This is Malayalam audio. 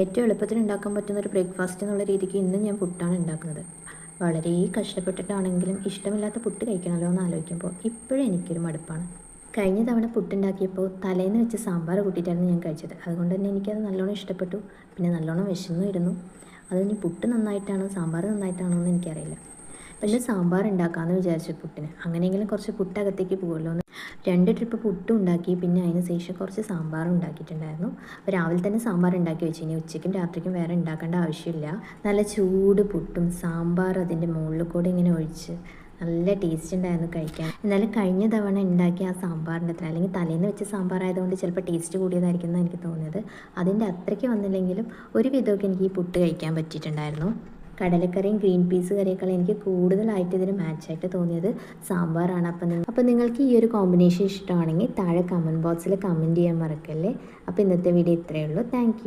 ഏറ്റവും എളുപ്പത്തിൽ ഉണ്ടാക്കാൻ പറ്റുന്ന ഒരു ബ്രേക്ക്ഫാസ്റ്റ് എന്നുള്ള രീതിക്ക് ഇന്ന് ഞാൻ പുട്ടാണ് ഉണ്ടാക്കുന്നത്. വളരെ കഷ്ടപ്പെട്ടിട്ടാണെങ്കിലും ഇഷ്ടമില്ലാത്ത പുട്ട് കഴിക്കണമല്ലോ എന്ന് ആലോചിക്കുമ്പോൾ ഇപ്പോഴും എനിക്കൊരു മടുപ്പാണ്. കഴിഞ്ഞ തവണ പുട്ടുണ്ടാക്കിയപ്പോൾ തലേന്ന് വെച്ച് സാമ്പാർ കൂട്ടിയിട്ടായിരുന്നു ഞാൻ കഴിച്ചത്. അതുകൊണ്ട് തന്നെ എനിക്കത് നല്ലോണം ഇഷ്ടപ്പെട്ടു. പിന്നെ നല്ലോണം വിശന്നുമായിരുന്നു അത് ഇനി പുട്ട് നന്നായിട്ടാണോ സാമ്പാർ നന്നായിട്ടാണോ എന്ന് എനിക്കറിയില്ല. പിന്നെ സാമ്പാർ ഉണ്ടാക്കാമെന്ന് വിചാരിച്ചു പുട്ടിന്. അങ്ങനെയെങ്കിലും കുറച്ച് പുട്ടകത്തേക്ക് പോകുമല്ലോ രണ്ട് ട്രിപ്പ് പുട്ടും ഉണ്ടാക്കി പിന്നെ അതിന് ശേഷം കുറച്ച് സാമ്പാറും ഉണ്ടാക്കിയിട്ടുണ്ടായിരുന്നു. അപ്പോൾ രാവിലെ തന്നെ സാമ്പാർ ഉണ്ടാക്കി വെച്ച്. ഇനി ഉച്ചയ്ക്കും രാത്രിക്കും വേറെ ഉണ്ടാക്കേണ്ട ആവശ്യമില്ല. നല്ല ചൂട് പുട്ടും സാമ്പാർ അതിന്റെ മുകളിൽ കൂടെ ഇങ്ങനെ ഒഴിച്ച് നല്ല ടേസ്റ്റ് ഉണ്ടായിരുന്നു കഴിക്കാൻ. എന്നാലും കഴിഞ്ഞ തവണ ഉണ്ടാക്കിയ ആ സാമ്പാറിന്റെ അത്ര അല്ലെങ്കിൽ തലേന്ന് വെച്ച സാമ്പാർ ആയതുകൊണ്ട് ചിലപ്പോൾ ടേസ്റ്റ് കൂടിയതായിരിക്കും എന്നാണ് എനിക്ക് തോന്നിയത്. അതിന്റെ അത്രയ്ക്ക് വന്നില്ലെങ്കിലും ഒരു വിധമൊക്കെ എനിക്ക് ഈ പുട്ട് കഴിക്കാൻ പറ്റിയിട്ടുണ്ടായിരുന്നു. കടലക്കറിയും ഗ്രീൻ പീസ് കറിയേക്കാൾ എനിക്ക് കൂടുതലായിട്ട് ഇതിന് മാച്ചായിട്ട് തോന്നിയത് സാമ്പാറാണ്. അപ്പം നിങ്ങൾ അപ്പം നിങ്ങൾക്ക് ഈ ഒരു കോമ്പിനേഷൻ ഇഷ്ടമാണെങ്കിൽ താഴെ കമന്റ് ബോക്സിൽ കമന്റ് ചെയ്യാൻ മറക്കല്ലേ? അപ്പോൾ ഇന്നത്തെ വീഡിയോ ഇത്രയേ ഉള്ളൂ. താങ്ക്